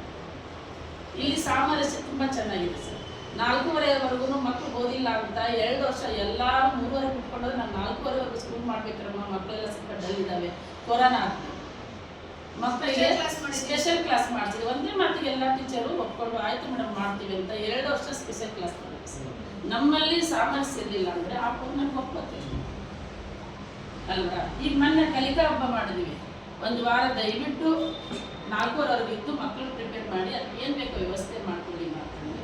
ಇಲ್ಲಿ ಸಾಮರಸ್ಯ ತುಂಬ ಚೆನ್ನಾಗಿದೆ ಸರ್. ನಾಲ್ಕೂವರೆವರೆಗೂ ಮಕ್ಕಳು ಓದಿಲ್ಲ ಅಂತ ಎರಡು ವರ್ಷ ಎಲ್ಲರೂ ಮೂರುವರೆ ಬಿಟ್ಕೊಂಡ್ರೆ ನಾನು ನಾಲ್ಕೂವರೆವರೆಗೂ ಸ್ಕೂಲ್ ಮಾಡ್ಬೇಕ್ರಮ್ಮ ಮಕ್ಕಳೆಲ್ಲ ಸ್ವಲ್ಪ ಡಲ್ ಇದ್ದಾವೆ ಕೊರೋನಾ ಆದ್ಮೇಲೆ. ಮಕ್ಕಳಿಗೆ Special class ಸ್ಪೆಷಲ್ ಕ್ಲಾಸ್ ಮಾಡ್ತೀವಿ ಒಂದೇ ಮಾತಿಗೆ ಎಲ್ಲ ಟೀಚರು ಒಪ್ಕೊಂಡು ಆಯ್ತು ಮೇಡಮ್ ಮಾಡ್ತೀವಿ ಅಂತ ಎರಡು ವರ್ಷ ಸ್ಪೆಷಲ್ ಕ್ಲಾಸ್ ಮಾಡ್ತೀವಿ ಸರ್. ನಮ್ಮಲ್ಲಿ ಸಾಮರಸ್ಯ ಇರಲಿಲ್ಲ ಅಂದರೆ ಆ ಪೂರ್ಣ ಒಪ್ಕೋತೀವಿ ಅಲ್ವಾ? ಈಗ ಮೊನ್ನೆ ಕಲಿಕಾ ಹಬ್ಬ ಮಾಡಿದ್ವಿ. ಒಂದು ವಾರ ದಯವಿಟ್ಟು ನಾಲ್ಕೂವರೆವರೆಗೆ ಇತ್ತು ಮಕ್ಕಳು ಪ್ರಿಪೇರ್ ಮಾಡಿ ಅದಕ್ಕೆ ಏನು ಬೇಕೋ ವ್ಯವಸ್ಥೆ ಮಾಡ್ಕೊಳ್ಳಿ ಮಾಡ್ಕೊಂಡು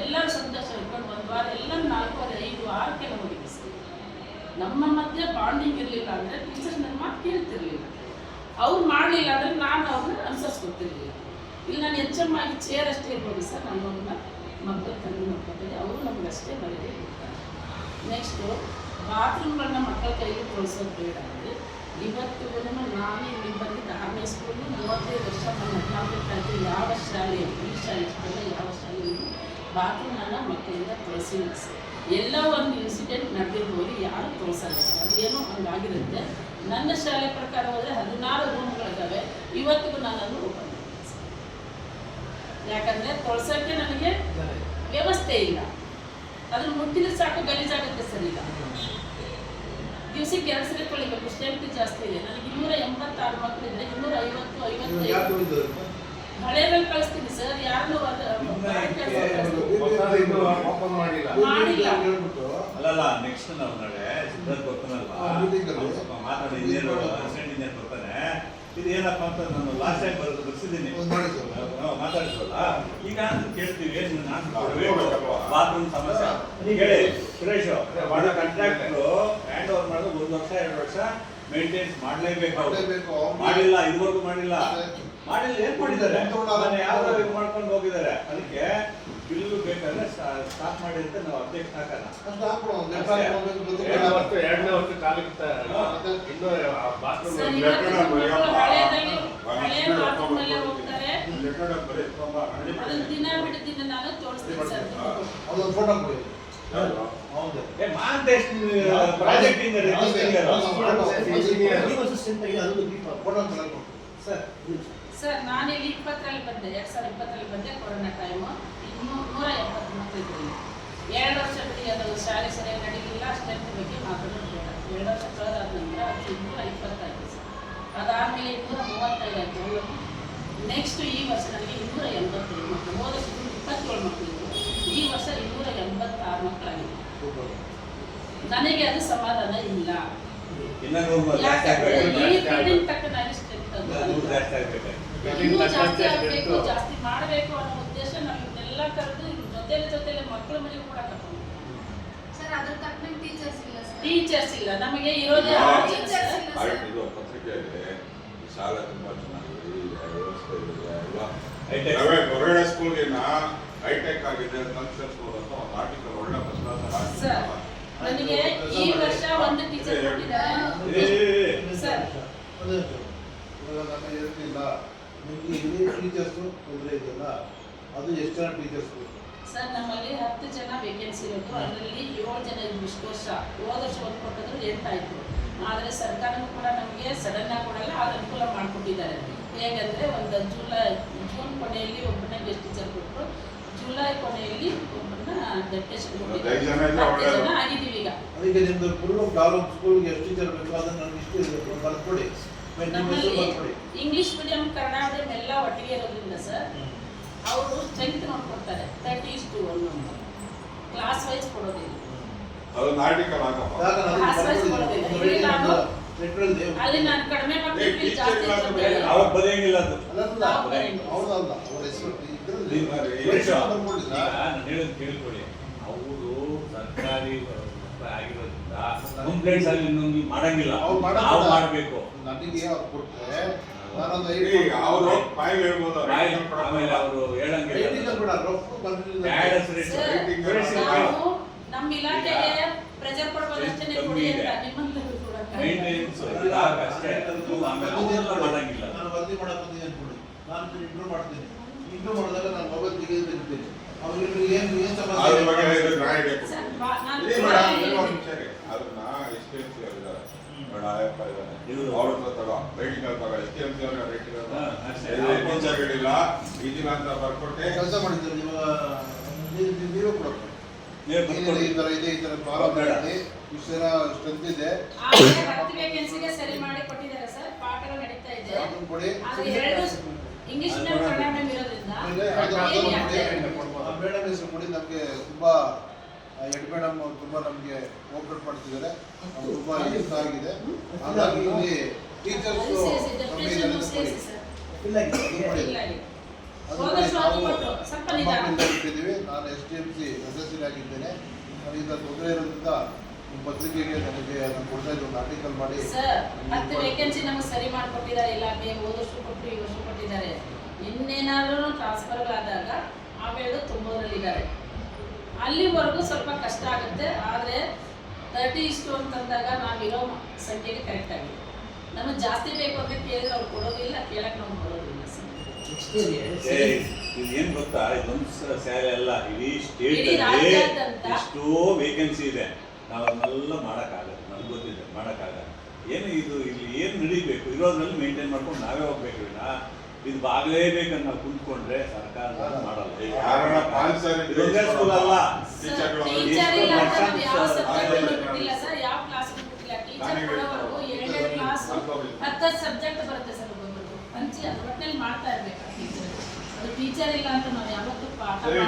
ಎಲ್ಲರೂ ಸಂತೋಷ ಇಟ್ಕೊಂಡು ಒಂದು ವಾರ ಎಲ್ಲ ನಾಲ್ಕೂವರೆ, ಐದು ವಾರಕ್ಕೆಲ್ಲ ಹೋಗಿ ಸರ್ ನಮ್ಮ ಮಧ್ಯೆ ಬಾಂಡಿಂಗ್ ಇರಲಿಲ್ಲ ಅಂದರೆ ಟೀಚರ್ಸ್ ನನ್ನ ಮಾತು ಕೇಳ್ತಿರ್ಲಿಲ್ಲ. ಅವ್ರು ಮಾಡಲಿಲ್ಲ ಅಂದರೆ ನಾನು ಅವ್ರನ್ನ ಅನುಸರಿಸ್ಕೊತಿರ್ಲಿಲ್ಲ ಇಲ್ಲಿ, ನಾನು ಆಗಿ ಚೇರ್ ಅಷ್ಟೇ ಇರ್ಬೋದು ಸರ್, ನಮ್ಮನ್ನ ಮಕ್ಕಳು ತಂದು ನೋಡ್ಕೊತೀವಿ ಅವರು ನಮ್ಗೆ ಅಷ್ಟೇ ಮರ್ಯಾದೆ ನೆಕ್ಸ್ಟು ಬಾತ್ರೂಮ್ಗಳನ್ನ ಮಕ್ಕಳ ಕೈಗೆ ತೋರಿಸೋದು ಬೇಡ ಅಂದರೆ ಇವತ್ತಿಗೂ ನಾನು ಇಲ್ಲಿ ಬಂದು ಆರನೇ ಸ್ಕೂಲು ಮೂವತ್ತೈದು ವರ್ಷ ನನ್ನ ಹದಿನಾಲ್ಕು ಯಾವ ಶಾಲೆ ಈ ಶಾಲೆ ಯಾವ ಶಾಲೆಯಲ್ಲಿ ಬಾತ್ರೂಮನ್ನು ಮಕ್ಕಳಿಂದ ತೊಳಸಿಲ್ಲ ಸರ್ ಎಲ್ಲ ಒಂದು ಇನ್ಸಿಡೆಂಟ್ ನಡೆದಿರ್ಬೋದು ಯಾರು ತೋರಿಸಲ್ಲ. ಸರ್ ಅದೇನೋ ಹಂಗಾಗಿರುತ್ತೆ. ನನ್ನ ಶಾಲೆ ಪ್ರಕಾರ ಹೋದರೆ ಹದಿನಾರು ರೂಮ್ಗಳಿದ್ದಾವೆ ಇವತ್ತಿಗೂ ನಾನು ಅದು ಓಪನ್ ಸರ್ ಯಾಕಂದರೆ ತೊಳ್ಸೋಕ್ಕೆ ನನಗೆ ವ್ಯವಸ್ಥೆ ಇಲ್ಲ. ಅದನ್ನು ಮುಟ್ಟಿದ್ರೆ ಸಾಕು ಗಲೀಜಾಗುತ್ತೆ ಸರ್. ಈಗ ದಿವಸಕ್ಕೆ ಇಟ್ಕೊಳ್ಳಿ ಸಲ ತೊಳಿಬೇಕು ಸ್ಟ್ರೆಂತ್ ಜಾಸ್ತಿ ಇದೆ. ನನಗೆ ಇನ್ನೂರ ಎಂಬತ್ತಾರು ಮಕ್ಕಳಿದ್ರೆ ಇನ್ನೂರ ಐವತ್ತು ಐವತ್ತೈದು ಹಳೆಯಲ್ಲಿ ಕಳಿಸ್ತೀನಿ ಸರ್. ಯಾರು ಮಾಡಿಲ್ಲ. ಮಾಡಿಲ್ಲ. ಹೇಳ್ಬಿಟ್ಟು? ಅಲ್ಲಲ್ಲ ನೆಕ್ಸ್ಟ್ ನಾವು ನಾಳೆ ಸಿದ್ಧಾರ್ಥ ಬರ್ತಾನಲ್ಲ ಮಾತಾಡಿ ಇದು ಏನಪ್ಪ ಅಂತ ನಾನು ಲಾಸ್ಟ್ ಟೈಮ್ ಬರೋದು ಬರ್ಸಿದ್ದೀನಿ. ಮಾತಾಡಿದ್ವಲ್ಲ ಈಗ ಅಂತ ಕೇಳ್ತೀವಿ ಏನು ನಾನು ನೋಡ್ಬೇಕಲ್ವಾ? ಬಾತ್ರೂಮ್ ಸಮಸ್ಯೆ. ಹೇಳಿ. ಸುರೇಶ್ ಮಾಡೋ ಕಾಂಟ್ರಾಕ್ಟ್ರು ಹ್ಯಾಂಡ್ ಓವರ್ ಮಾಡೋದು ಒಂದು ವರ್ಷ ಎರಡು ವರ್ಷ ಮೇಂಟೆನೆನ್ಸ್ ಮಾಡಲೇಬೇಕು. ಮಾಡಿಲ್ಲ ಇದುವರೆಗೂ ಮಾಡಿಲ್ಲ. ಮಾಡಿಲ್ಲ ಏನ್ ಮಾಡಿದ್ದಾರೆ? ಯಾವ್ದಾದ್ರು ಇದು ಮಾಡ್ಕೊಂಡು ಹೋಗಿದ್ದಾರೆ. ಅದಕ್ಕೆ ಬಿಲ್ಲು ಬೇಕಾದ್ರೆ ಸ್ಟಾಪ್ ಮಾಡಿ ಅಂತ ನಾವು ಅಧ್ಯಕ್ಷ ಹಾಕಲ್ಲ ಎರಡನೇ ವರ್ಷ ಸರ್ ನಾನು ಮಾಂತೇಶ್ ಪ್ರಾಜೆಕ್ಟ್ ಸರ್ ಸರ್ ನಾನಿಲ್ಲಿ ಇಪ್ಪತ್ತರಲ್ಲಿ ಬಂದೆ ಎರಡ್ ಸಾವಿರದ ಇಪ್ಪತ್ತರಲ್ಲಿ ಬಂದೆ ಕೊರೋನಾ ಟೈಮು ನೂರ ಎಪ್ಪತ್ತು ಮಕ್ಕಳು ಇದ್ರು ಇಲ್ಲಿ. ಎರಡು ವರ್ಷ ಬಿಡಿ ಅದು ಶಾಲೆ ಸರಿಯಾಗಿ ನಡೀಲಿಲ್ಲ ಸ್ಟ್ರೆಂತ್ ಬಗ್ಗೆ ಮಾತಾಡೋದು ಬೇಡ. ಎರಡು ವರ್ಷ ಕಳೆದಾದ ನಂತರ ಅದು ಇನ್ನೂರ ಇಪ್ಪತ್ತಾಯಿತು ಸರ್. ಅದಾದಮೇಲೆ ಇನ್ನೂರ ಮೂವತ್ತೈದು ಆಯಿತು. ನೆಕ್ಸ್ಟ್ ಈ ವರ್ಷ ನನಗೆ ಇನ್ನೂರ ಎಂಬತ್ತೈದು ಮಕ್ಕಳು. ಹೋದ ವರ್ಷ ಇಪ್ಪತ್ತೇಳು ಮಕ್ಕಳು ಇತ್ತು ಈ ವರ್ಷ ಇನ್ನೂರ ಎಂಬತ್ತಾರು ಮಕ್ಕಳಾಗಿದೆ ನನಗೆ ಅದು ಸಮಾಧಾನ ಇಲ್ಲ. ತಕ್ಕನಾಗಿ ಸ್ಟ್ರೆಂತ್ ಜಾಸ್ತಿ ಆಗಬೇಕು ಜಾಸ್ತಿ ಮಾಡಬೇಕು ಅನ್ನೋ ನಮ್ಮನ್ನೆಲ್ಲ ಕರೆದು ಜೊತೆಲೆ ಜೊತೆಲೆ ಮಕ್ಕಳ ಮನೆಗೆ ಕೂಡ ಕರ್ಕೊಂಡು ಸರ್ ಅದ್ರ ತಕ್ಕಂಗೆ ಟೀಚರ್ಸ್ ಇಲ್ಲ ಸರ್. ಟೀಚರ್ಸ್ ಇಲ್ಲ. ನಮಗೆ ಇರೋದೇ ಜನ ಟೀಚರ್ಸ್. ಇಲ್ಲ ಸರ್. ಇದು ಪತ್ರಿಕೆಯಲ್ಲಿ ಆಗಿದೆ ಶಾಲೆ ತುಂಬಾ ಚೆನ್ನಾಗಿದೆ ವ್ಯವಸ್ಥೆ ಇದೆ ಎಲ್ಲ High-tech. ಪ್ರೈವೇಟ್ ಹೊರಗಡೆ ಸ್ಕೂಲ್ಗಿನ್ನ ಹೈಟೆಕ್ ಆಗಿದೆ ಕಲ್ಚರ್ ಸ್ಕೂಲ್ ಅಂತ ಒಂದು ಆರ್ಟಿಕಲ್ ಒಳ್ಳೆ ಪ್ರಶ್ನೆ ಸರ್ ನನಗೆ ಈ ವರ್ಷ ಒಂದು ಟೀಚರ್ ಕೊಟ್ಟಿದ್ದಾರೆ. ಸರ್. ಇವಾಗ ನಾನು ಹೇಳ್ತಿಲ್ಲ ನಿಮಗೆ ಇಲ್ಲಿ ಟೀಚರ್ಸು ತೊಂದರೆ ಇದೆಯಲ್ಲ? ಅದು ಎಷ್ಟು ಜನ ಟೀಚರ್ಸ್ ಸರ್ ನಮ್ಮಲ್ಲಿ ಹತ್ತು ಜನ ವೇಕೆನ್ಸಿ ಇರೋದು. ಅದರಲ್ಲಿ ಏಳು ಜನ ಇದ್ರು ಇಷ್ಟು ವರ್ಷ ಹೋದ ವರ್ಷ ಒಂದು ಕೊಟ್ಟಿದ್ರು ಎಂಟಾಯಿತು ಆದರೆ ಸರ್ಕಾರನೂ ಕೂಡ ನಮಗೆ ಸಡನ್ ಆಗಿ ಕೊಡಲ್ಲ ಅದು ಅನುಕೂಲ ಮಾಡಿಕೊಟ್ಟಿದ್ದಾರೆ. ಹೇಗಂದರೆ ಒಂದು ಜುಲೈ ಜೂನ್ ಕೊನೆಯಲ್ಲಿ ಒಬ್ಬನ ಗೆಸ್ಟ್ ಟೀಚರ್ ಕೊಟ್ಟರು ಜುಲೈ ಕೊನೆಯಲ್ಲಿ ಒಬ್ಬನ ಡೆಪ್ಟೇಷನ್ ಜನ ಆಗಿದ್ದೀವಿ ಈಗ. ಅದಕ್ಕೆ ನಿಮ್ಮದು ಫುಲ್ ಡೆವಲಪ್ ಸ್ಕೂಲ್ಗೆ ಎಷ್ಟು ಟೀಚರ್ ಬೇಕು ಅದನ್ನು ನನಗೆ ಇಷ್ಟು ಬರ್ಕೊಡಿ. ನಮ್ಮಲ್ಲಿ ಬರ್ಕೊಡಿ ಇಂಗ್ಲಿಷ್ ಮೀಡಿಯಂ ಕನ್ನಡ ಮೀಡಿಯಂ ಎಲ್ಲ ಒಟ್ಟಿಗೆ ಇರೋದ್ರಿಂದ ಸರ್ ಅವರು ಸ್ಟ್ರೆಂತ್ ನೋಡ್ಕೊಡ್ತಾರೆ ತರ್ಟಿ ಇಷ್ಟು ಒನ್ ಅಂತ ಕ್ಲಾಸ್ ವೈಸ್ ಕೊಡೋದಿಲ್ಲ. ಅದು ಆರ್ಟಿಕಲ್ ಹಾಕಪ್ಪ ಆಗ ನಾನು ಕ್ಲಾಸ್ ವೈಸ್ ಬರ್ಕೊಡಿ. ಕೊಡೋದಿಲ್ಲ. ಇಲ್ಲಿ ನಾನು ಲೆಟ್ರಲ್ಲಿ ಅಲ್ಲಿ ನಾನು ಕಡಿಮೆ ಮಾಡ್ತೀನಿ ಜಾಸ್ತಿ ಅವಾಗ ಬರೆಯಂಗಿಲ್ಲ ಅದು. ಹೌದಲ್ಲ ಅವ್ರ ಹೆಸರು ಕೇಳ್ಕೊಳ್ಳಿ. ಸರ್ಕಾರಿ ಆಗಿರೋದ್ರಿಂದ ಕಂಪ್ಲೇಂಟ್ಸ್ ಅಲ್ಲಿ ಇನ್ನೊಂದು ಮಾಡಂಗಿಲ್ಲ. ನಾವು ಮಾಡಬೇಕು. ನನಗೆ ಅವ್ರು ಕೊಟ್ಟರೆ ಅವರು ಫೈಲ್ ಹೇಳ್ಬೋದು ಆಮೇಲೆ ಅವರು ಹೇಳಂಗಿಲ್ಲ ರೈಟಿಂಗ್ ಬೇಡ rough Bad as it is. Sir, rating Rating ನಾವು ನಮ್ಮ ಇಲಾಖೆಗೆ ಪ್ರೆಜರ್ ಕೊಡಿ. ಅಂತ ಕೂಡ. ಮೇಂಟೆನೆನ್ಸ್ ಅಷ್ಟೇ. ಆಮೇಲೆ ಮಾಡಂಗಿಲ್ಲ ನಾನು ವರದಿ ಮಾಡಕ್ ಬಂದಿದ್ದೀನಿ ಅನ್ಕೊಳ್ಳಿ ನಾನು ಇಂಟ್ರೂ ಮಾಡ್ತೀನಿ. ಇಂಟ್ರೂ ಮಾಡಿದಾಗ ನಾನು ಮೊಬೈಲ್ ತೆಗೆದಿರ್ತೀನಿ ಅವ್ರಿಗೆ ಏನು ಏನು ಅದ್ರ ಬಗ್ಗೆ ಸಮಸ್ಯೆ ನಾನು. ಅದನ್ನ ಎಕ್ಸ್ಪೀರಿಯನ್ಸ್ ಇವ್ರು. ಅವ್ರ ಹತ್ರ ತಗೋ. ರೈಟಿಂಗ್ ತಗೋ. ಎಸ್ ಟಿ ಎಂ ಸಿ ಅವ್ರ ರೈಟಿಂಗ್. ಟೀಚರ್ ಹೇಳಿಲ್ಲ. ಅಂತ ಬರ್ಕೊಟ್ಟೆ. ಕೆಲಸ ಮಾಡಿದ್ದೀರಿ ಇವಾಗ ನೀವು- ಬರ್ಕೊಡಿ. ಈ ಥರ ಇದೆ ಈ ಥರ ಪ್ರಾಬ್ಲಮ್ ಬೇಡ. ಇದೆ. ಇಷ್ಟು ಜನ ಸ್ಟ್ರೆಂತ್ ಇದೆ ಸರಿ ಮಾಡಿ ಕೊಟ್ಟಿದ್ದಾರೆ ಸರ್. ಪಾಠಗಳು ನಡೀತಾ ಇದೆ. ಕೊಡಿ. ಇಂಗ್ಲಿಷ್ ಇರೋದ್ರಿಂದ? ಕೊಡಿ. ಮೇಡಮ್ ಹೆಸರು ಕೊಡಿ. ನಮಗೆ ತುಂಬಾ ಹೆಡ್ ಮೇಡಮ್ ತುಂಬಾ ನಮಗೆ ಓಪನ್ ಮಾಡ್ತಿದ್ದಾರೆ. ತುಂಬಾ ಇಷ್ಟ ಆಗಿದೆ. ಹಾಗಾಗಿ ಇಲ್ಲಿ ಟೀಚರ್ಸ್ ಇಟ್ಟಿದ್ದೀವಿ ನಾನು ಎಸ್ ಡಿ ಎಂ ಸಿ ಸದಸ್ಯರಾಗಿದ್ದೇನೆ ನನಗಿಂತ ತೊಂದರೆ ಇರೋದ್ರಿಂದ ಪತ್ರಿಕೆಗೆ ನನಗೆ ನಾನು ಕೊಡ್ತಾ ಇದ್ದ. ಒಂದು ಆರ್ಟಿಕಲ್ ಮಾಡಿ. ಸರ್ ಹತ್ತು ವೇಕೆನ್ಸಿ ನಮಗೆ ಸರಿ ಮಾಡಿಕೊಟ್ಟಿದ್ದಾರೆ. ಇಲ್ಲ ಹೋದ ವರ್ಷ ಕೊಟ್ಟು ಈ ವರ್ಷ ಕೊಟ್ಟಿದ್ದಾರೆ. ಇನ್ನೇನಾದ್ರೂ ಟ್ರಾನ್ಸ್ಫರ್ಗಳಾದಾಗ ಅವೆರಡು ತುಂಬೋದ್ರಲ್ಲಿದ್ದಾರೆ ಅಲ್ಲಿವರೆಗೂ ಸ್ವಲ್ಪ ಕಷ್ಟ ಆಗುತ್ತೆ ಆದರೆ ತರ್ಟಿ ಇಷ್ಟು ಅಂತಂದಾಗ ನಾವಿರೋ ಸಂಖ್ಯೆಗೆ ಕರೆಕ್ಟ್ ಆಗಿದೆ ನಮಗೆ ಜಾಸ್ತಿ ಬೇಕು ಅಂತ ಕೇಳಿದ್ರೆ ಅವ್ರು ಕೊಡೋದಿಲ್ಲ ಕೇಳಕ್ಕೆ ನಾವು ಕೊಡೋದಿಲ್ಲ ಏನ್ ಗೊತ್ತಾ? ಇದೊಂದು ಸ್ಯಾರಿ ಅಲ್ಲ ಇಡೀ ಸ್ಟೇಟ್ ಅಲ್ಲಿ ರಾಜ್ಯಾದ್ಯಂತ ಎಷ್ಟೋ ವೇಕೆನ್ಸಿ ಇದೆ. ನಾವು ಅದನ್ನೆಲ್ಲ ಮಾಡೋಕ್ಕಾಗಲ್ಲ ನಮ್ಗೆ ಗೊತ್ತಿದೆ ಮಾಡೋಕ್ಕಾಗಲ್ಲ. ಏನು ಇದು ಇಲ್ಲಿ ಏನು ನಡೀಬೇಕು? ಇರೋದ್ರಲ್ಲಿ ಮೇಂಟೈನ್ ಮಾಡ್ಕೊಂಡು ನಾವೇ ಹೋಗ್ಬೇಕು ವಿನ ಇದು ಬಾಗಲೇಬೇಕಂತ ನಾವು ಕುಂತ್ಕೊಂಡ್ರೆ ಸರ್ಕಾರ ಮಾಡಲ್ಲ. ಇದೊಂದೇ ಸ್ಕೂಲ್ ಅಲ್ಲ ಸಬ್ಜೆಕ್ಟ್ ಸರ್ ಯಾವ ಕ್ಲಾಸ್ ಬಿಟ್ಟಿಲ್ಲ ಟೀಚರ್ ನಾನೇ ಕೊಡೋವರೆಗೂ ಕ್ಲಾಸ್ ಅನ್ಕೋಬೇಕು. ಹತ್ತು ಸಬ್ಜೆಕ್ಟ್ ಬರುತ್ತೆ ಸರ್ ಒಬ್ಬೊಬ್ಬರು ಹಂಚಿ ಅದು ಒಟ್ಟಿನಲ್ಲಿ ಮಾಡ್ತಾ ಇರ್ಬೇಕು ಅದು ಟೀಚರ್ ಇಲ್ಲ ಅಂತ ನಾವು ಯಾವತ್ತೂ ಪಾಠ ಸರಿ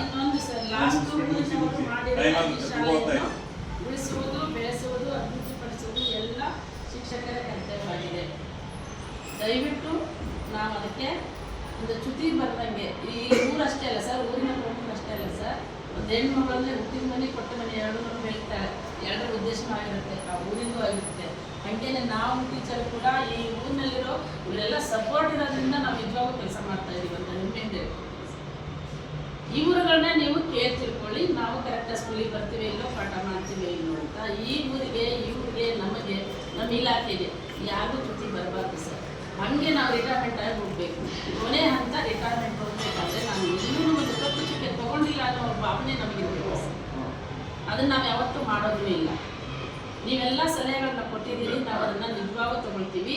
ಇನ್ನೊಂದು ಲಾಸ್ಟ್. ಮಾಡಿರೋ. ಉಳಿಸುವುದು ಬೆಳೆಸುವುದು ಅಭಿವೃದ್ಧಿಪಡಿಸುವುದು ಎಲ್ಲ ಶಿಕ್ಷಕರ ಕರ್ತವ್ಯವಾಗಿದೆ ದಯವಿಟ್ಟು ನಾವು ಅದಕ್ಕೆ ಒಂದು ಚ್ಯುತಿ ಬರ್ದಂಗೆ. ಈ ಊರಷ್ಟೇ ಅಲ್ಲ ಸರ್, ಊರಿನ ಪ್ರಮುಖ ಅಷ್ಟೇ ಅಲ್ಲ ಸರ್. ಒಂದು ಹೆಣ್ಮಗಳನ್ನೇ ಹುಟ್ಟಿದ ಮನೆ, ಕೊಟ್ಟ ಮನೆ ಎರಡು ಹೇಳ್ತಾರೆ. ಎರಡರ ಉದ್ದೇಶನೂ ಆಗಿರುತ್ತೆ, ಆ ಊರಿಂದು ಆಗಿರುತ್ತೆ. ಹಂಗೇನೆ ನಾವು ಟೀಚರ್ ಕೂಡ ಈ ಊರಿನಲ್ಲಿರೋ ಇವರೆಲ್ಲ ಸಪೋರ್ಟ್ ಇರೋದ್ರಿಂದ ನಾವು ನಿಜವಾಗೂ ಕೆಲಸ ಮಾಡ್ತಾ ಇದೀವಿ ಅಂತ ಹೆಮ್ಮೆಯಿಂದ. ಈ ಊರುಗಳನ್ನ ನೀವು ಕೇರ್ ತಿಳ್ಕೊಳ್ಳಿ, ನಾವು ಕರೆಕ್ಟಾಗಿ ಸ್ಕೂಲಿಗೆ ಬರ್ತೀವಿ ಇಲ್ಲೋ ಪಾಠ ಮಾಡ್ತೀವಿ ಇಲ್ಲೋ ಅಂತ ಈ ಊರಿಗೆ ಈ ಊರಿಗೆ ನಮಗೆ, ನಮ್ಮ ಇಲಾಖೆಗೆ ಯಾರಿಗೂ ಜೊತೆ ಬರಬಾರ್ದು ಸರ್. ಹಂಗೆ ನಾವು ರಿಟೈರ್ಮೆಂಟ್ ಆಗಿ ಹೋಗ್ಬೇಕು. ಕೊನೆ ಹಂತ ರಿಟೈರ್ಮೆಂಟ್ ಹೋಗ್ಬೇಕಾದ್ರೆ ನಾನು ಇನ್ನೂ ಒಂದು ಕಪ್ಪು ಚುಕ್ಕೆ ತಗೊಂಡಿಲ್ಲ ಅನ್ನೋ ಭಾವನೆ ನಮಗೆ ಅದನ್ನ ನಾವು ಯಾವತ್ತೂ ಮಾಡೋದು ಇಲ್ಲ. ನೀವೆಲ್ಲ ಸಲಹೆಗಳನ್ನ ಕೊಟ್ಟಿದ್ದೀರಿ, ನಾವು ಅದನ್ನ ನಿಜವಾಗ ತಗೊಳ್ತೀವಿ.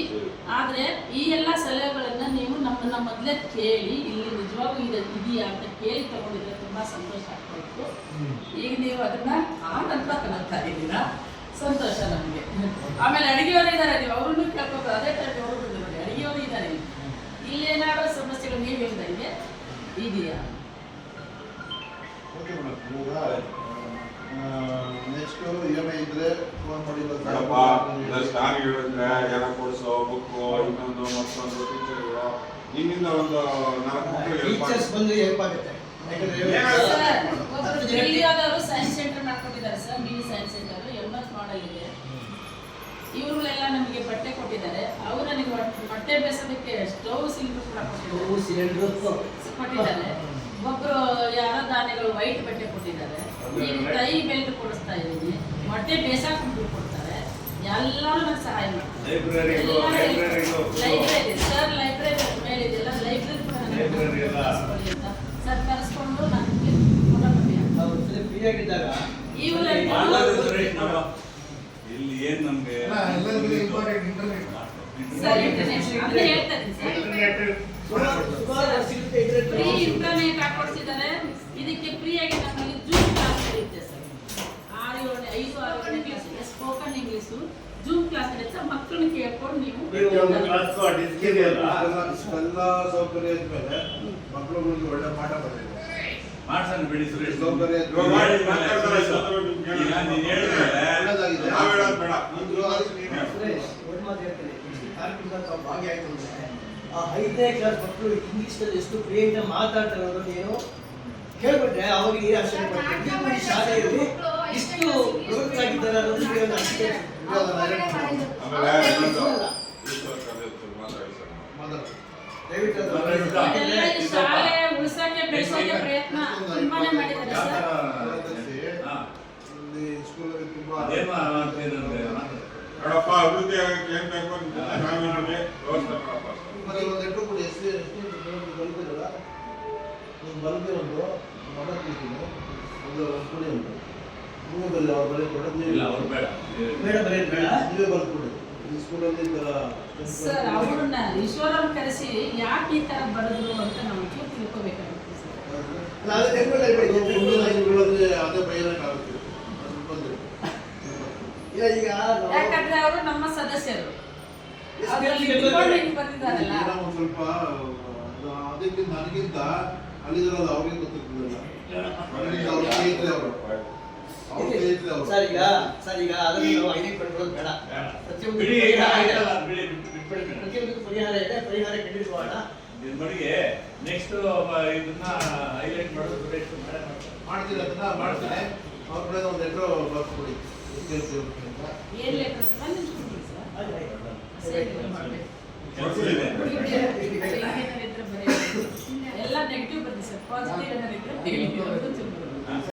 ಆದರೆ ಈ ಎಲ್ಲ ಸಲಹೆಗಳನ್ನ ನೀವು ನಮ್ಮನ್ನ ಮೊದಲೇ ಕೇಳಿ, ಇಲ್ಲಿ ನಿಜವಾಗೂ ಇದೆ, ಇದೆಯಾ ಅಂತ ಕೇಳಿ ತಗೊಂಡಿದ್ರೆ ತುಂಬಾ ಸಂತೋಷ ಆಗ್ತಾಯಿತ್ತು ಈಗ ನೀವು ಅದನ್ನ ಆ ನಂತರ ಕಲಿತಾ ಇದ್ದೀರಾ? ಸಂತೋಷ ನಮಗೆ. ಆಮೇಲೆ ಅಡಿಗೆಯವರು ಇದ್ದಾರೆ ನೀವು ಅವ್ರನ್ನೂ ಕೇಳ್ಕೊಬೋದು ಅದೇ ಟೈಮ್ ಅವರು ನೋಡಿ ಅಡಿಗೆಯವರು ಇದ್ದಾರೆ ಇಲ್ಲಿ. ಇಲ್ಲಿ ಏನಾದ್ರೂ ಸಮಸ್ಯೆಗಳು ನೀವು ಹೇಳ್ದಂಗೆ ಇದೆಯಾ? ಓಕೆ ಮೇಡಮ್ ಈಗ ನೆಕ್ಸ್ಟ್ ಇ ಎಂ ಐ ಇದ್ರೆ ಫೋನ್ ಮಾಡಿ ಬೇಡಪ್ಪ ಜಸ್ಟ್ ನಾನು ಹೇಳಿದ್ರೆ ಏನೋ ಕೊಡ್ಸೋ ಬುಕ್ಕು ಇನ್ನೊಂದು ಮತ್ತೊಂದು ಟೀಚರ್ಗಳು ನಿಮ್ಮಿಂದ ಒಂದು ನಾಲ್ಕು ಮಕ್ಕಳು ಹೆಲ್ಪ್ ಟೀಚರ್ಸ್ ಬಂದು ಹೆಲ್ಪ್ ಆಗುತ್ತೆ. ಯಾಕಂದ್ರೆ ಒಬ್ಬರು ಹತ್ತು ಸೈನ್ಸ್ ಸೆಂಟರ್ ಮಾಡ್ಕೊಂಡಿದ್ದಾರೆ ಸರ್ ಮಿನಿ ಸೈನ್ಸ್ ಸೆಂಟರ್ ಎಂಬತ್ತು ಮಾಡಲ್ ಇದೆ ಇವ್ರುಗಳೆಲ್ಲ ನಮಗೆ ಬಟ್ಟೆ ಕೊಟ್ಟಿದ್ದಾರೆ. ಅವರು ನನಗೆ ಬಟ್ಟೆ ಬೇಸೋದಕ್ಕೆ ಸ್ಟವ್ ಸಿಲಿಂಡರ್ ಕೂಡ ಕೊಟ್ಟಿದ್ದಾರೆ. ಒಬ್ಬರು ಯಾರ ದಾನಿಗಳು ವೈಟ್ ಬಟ್ಟೆ ಕೊಟ್ಟಿದ್ದಾರೆ. ಈಗ ಟೈ ಬೆಲ್ಟ್ ಕೊಡಿಸ್ತಾ ಇದ್ದೀನಿ. ಬಟ್ಟೆ ಬೇಸಾಕ್ ಕೊಡ್ತಾರೆ. ಎಲ್ಲರೂ ನನಗೆ ಸಹಾಯ ಮಾಡ್ತಾರೆ. ಲೈಬ್ರರಿ ಸರ್ ಲೈಬ್ರರಿ ಮೇಲಿದೆಲ್ಲ ಲೈಬ್ರರಿ ಕೂಡ ನನಗೆ. ಸರ್ ಕರೆಸ್ಕೊಂಡು ನಾನು ಇವ್ರೆಲ್ಲ ಮಾಡೋದು ಸುರೇಶ್ ನಾವು ಇಲ್ಲಿ ಏನ್ ನಮ್ಗೆ ಎಲ್ಲರಿಗೂ ಇಂಪಾರ್ಟೆಂಟ್ ಇಂಟರ್ನೆಟ್ ಸರ್ ಇಂಟರ್ನೆಟ್ ಅಂದ್ರೆ ಹೇಳ್ತಾ ಸರ್ ಸುಮಾರು ಸುಮಾರು ಸಿಗುತ್ತೆ ಫ್ರೀ ಇಂಟರ್ನೆಟ್ ಹಾಕೊಡ್ಸಿದ್ದಾರೆ ಇದಕ್ಕೆ ಫ್ರೀ ಆಗಿ ನಮ್ಮಲ್ಲಿ ಜೂಮ್ ಕ್ಲಾಸ್ ನಡೆಯುತ್ತೆ ಸರ್ ಆರು ಐದು ಆರು ಕ್ಲಾಸ್ ಇದೆ ಸ್ಪೋಕನ್ ಇಂಗ್ಲೀಷು ಜೂಮ್ ಕ್ಲಾಸ್ ನಡೆಯುತ್ತೆ ಮಕ್ಕಳನ್ನ ಕೇಳ್ಕೊಂಡು ನೀವು ಎಲ್ಲ ಸೌಕರ್ಯ ಇದ್ಮೇಲೆ ಮಕ್ಕಳು ಒಳ್ಳೆ ಪಾಠ ಬಂದಿದೆ ಮಾಡ್ಸೋಣ ಬಿಡಿ ಸುರೇಶ್ ನೀನ್ ಆ ಐದನೇ ಕ್ಲಾಸ್ ಮಕ್ಕಳು ಇಂಗ್ಲೀಷ್ನಲ್ಲಿ ಎಷ್ಟು ಕ್ರಿಯೇಟಿವ್ ಮಾತಾಡ್ತಾರೆ ಅನ್ನೋದು ಏನು ಕೇಳ್ಬಿಟ್ರೆ ಅವ್ರಿಗೆ ಏನು ಆಶ್ಚರ್ಯ ಪಡ್ತಾರೆ? ಶಾಲೆಯಲ್ಲಿ ಇಷ್ಟು ಪ್ರವೃತ್ತರಾಗಿದ್ದಾರೆ ಅನ್ನೋದು ಆಮೇಲೆ ಇನ್ನೊಂದು ಮಾತಾಡಿ ಶಾಲೆ ಉಳಿಸೋಕೆ ಬೆಳೆಸೋಕೆ ಪ್ರಯತ್ನ ತುಂಬಾನೇ ಮಾಡಿದ್ದಾರೆ ಸರ್. ನೋಡಪ್ಪ ಅಭಿವೃದ್ಧಿ ಆಗಕ್ಕೆ ಏನ್ ಬೇಕು ಅಂತ ನಿಮಗೆ ವ್ಯವಸ್ಥೆ ಮಾಡಪ್ಪ. ಒಂದು ಒಂದು ಒಂದು ಒಂದು ಕೊಡಿ ಒಂದು ನೀವೇ ಅವ್ರು ಬರೀ ಕೊಡೋದು ಇಲ್ಲ. ಅವ್ರು ಬೇಡ. ಬೇಡ ಬೇಡ ನೀವೇ ಕೊಡಿ ಈ ಸ್ಕೂಲಲ್ಲಿ ಈ ಥರ ಸರ್ ಅವ್ರನ್ನ ಈಶ್ವರನ್ ಕರೆಸಿ ಯಾಕೆ ಈ ತರ ಬರೆದ್ರು ಅಂತ ನಾವು ಒಂಚೂರು ತಿಳ್ಕೊಬೇಕಾಗುತ್ತೆ ಯಾಕಂದ್ರೆ ಅವರು ನಮ್ಮ ಸದಸ್ಯರು. ಸ್ವಲ್ಪ ಅದಕ್ಕೆ ನನಗಿಂತ ಅಲ್ಲಿದ್ರಲ್ಲ ಅವ್ರಿಗೆ ಗೊತ್ತಿರ್ತಿಲ್ಲ ಅವರು ಅವ್ರ. ಸರ್ ಈಗ ಸರ್ ಈಗ ಬಿಡಿ ನಾವು ಐಡೆಂಟ್ ಮಾಡ್ಕೊಳ್ಳೋದು ಬೇಡ. ಪ್ರತಿಯೊಂದು ಪ್ರತಿಯೊಂದು ಪರಿಹಾರ ಇದೆ. ಪರಿಹಾರ ಕಂಡಿಡಿಸೋಣ ನಿಮ್ಮಡಿಗೆ ನೆಕ್ಸ್ಟ್ ಇದನ್ನ ಹೈಲೈಟ್ ಮಾಡೋದು ಮಾಡ್ತೀನಿ ಅದನ್ನ ಮಾಡ್ತೀನಿ ಅವ್ರ ಕಡೆ ಒಂದು ಎಟ್ರು ಬರ್ಕೊಡಿ. ಏನ್ ಲೆಕ್ಕ ಎಲ್ಲ ನೆಗೆಟಿವ್ ಬರ್ತದೆ ಸರ್ ಪಾಸಿಟಿವ್ ಏನಾದ್ರು ಇದ್ರೆ